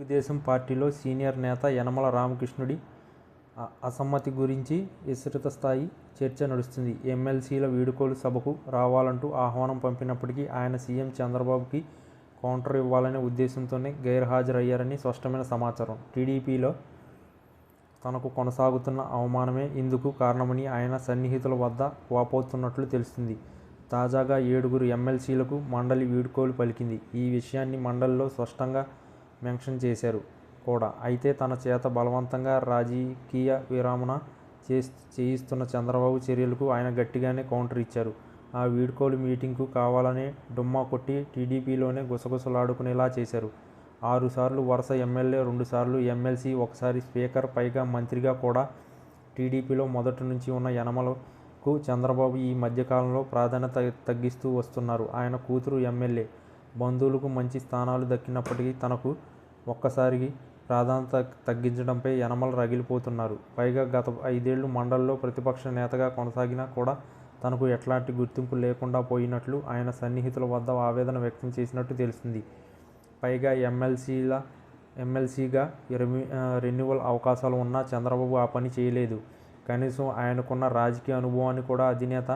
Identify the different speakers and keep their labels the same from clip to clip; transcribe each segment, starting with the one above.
Speaker 1: తెలుగుదేశం పార్టీలో సీనియర్ నేత యనమల రామకృష్ణుడి అసమ్మతి గురించి విస్తృత స్థాయి చర్చ నడుస్తుంది. ఎమ్మెల్సీల వీడ్కోలు సభకు రావాలంటూ ఆహ్వానం పంపినప్పటికీ ఆయన సీఎం చంద్రబాబుకి కౌంటర్ ఇవ్వాలనే ఉద్దేశంతోనే గైర్హాజరయ్యారని స్పష్టమైన సమాచారం. టీడీపీలో తనకు కొనసాగుతున్న అవమానమే ఇందుకు కారణమని ఆయన సన్నిహితుల వద్ద వాపోతున్నట్లు తెలుస్తుంది. తాజాగా ఏడుగురు ఎమ్మెల్సీలకు మండలి వీడ్కోలు పలికింది. ఈ విషయాన్ని మండలిలో స్పష్టంగా మెన్షన్ చేశారు కూడా. అయితే తన చేత బలవంతంగా రాజకీయ విరామణ చేయిస్తున్న చంద్రబాబు చర్యలకు ఆయన గట్టిగానే కౌంటర్ ఇచ్చారు. ఆ వీడ్కోలు మీటింగ్కు కావాలని డుమ్మా కొట్టి టీడీపీలోనే గుసగుసలాడుకునేలా చేశారు. ఆరుసార్లు వరుస ఎమ్మెల్యే, రెండుసార్లు ఎమ్మెల్సీ, ఒకసారి స్పీకర్, పైగా మంత్రిగా కూడా టీడీపీలో మొదటి నుంచి ఉన్న యనమలకు చంద్రబాబు ఈ మధ్యకాలంలో ప్రాధాన్యత తగ్గిస్తూ వస్తున్నారు. ఆయన కూతురు ఎమ్మెల్యే. బంధువులకు మంచి స్థానాలు దక్కినప్పటికీ తనకు ఒక్కసారి ప్రాధాన్యత తగ్గించడంపై యనమల రగిలిపోతున్నారు. పైగా గత ఐదేళ్ళు మండలిలో ప్రతిపక్ష నేతగా కొనసాగినా కూడా తనకు ఎట్లాంటి గుర్తింపు లేకుండా పోయినట్లు ఆయన సన్నిహితుల వద్ద ఆవేదన వ్యక్తం చేసినట్టు తెలిసింది. పైగా ఎమ్మెల్సీల ఎమ్మెల్సీగా రెన్యువల్ అవకాశాలు ఉన్నా చంద్రబాబు ఆ పని చేయలేదు. కనీసం ఆయనకున్న రాజకీయ అనుభవాన్ని కూడా అధినేత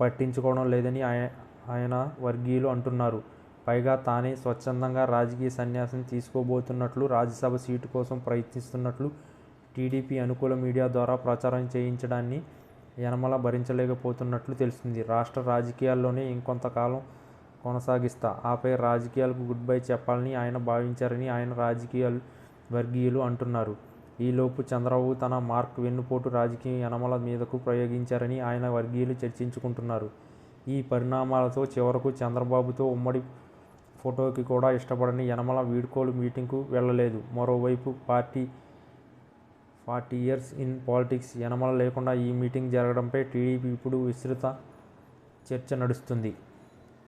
Speaker 1: పట్టించుకోవడం లేదని ఆయ ఆయన వర్గీయులు అంటున్నారు. పైగా తానే స్వచ్ఛందంగా రాజకీయ సన్యాసం తీసుకోబోతున్నట్లు, రాజ్యసభ సీటు కోసం ప్రయత్నిస్తున్నట్లు టీడీపీ అనుకూల మీడియా ద్వారా ప్రచారం చేయించడాన్ని యనమల భరించలేకపోతున్నట్లు తెలుస్తుంది. రాష్ట్ర రాజకీయాల్లోనే ఇంకొంతకాలం కొనసాగిస్తా. ఆపై రాజకీయాలకు గుడ్ బై చెప్పాలని ఆయన భావించారని ఆయన రాజకీయ వర్గీయులు అంటున్నారు. ఈలోపు చంద్రబాబు తన మార్క్ వెన్నుపోటు రాజకీయం యనమల మీదకు ప్రయోగించారని ఆయన వర్గీయులు చర్చించుకుంటున్నారు. ఈ పరిణామాలతో చివరకు చంద్రబాబుతో ఉమ్మడి ఫోటోకి కూడా ఇష్టపడని యనమల వీడ్కోలు మీటింగ్కు వెళ్ళలేదు మరోవైపు party forty years in politics Yanamala లేకుండా ఈ మీటింగ్ జరగడంపై టీడీపీ ఇప్పుడు విస్తృత చర్చ నడుస్తుంది.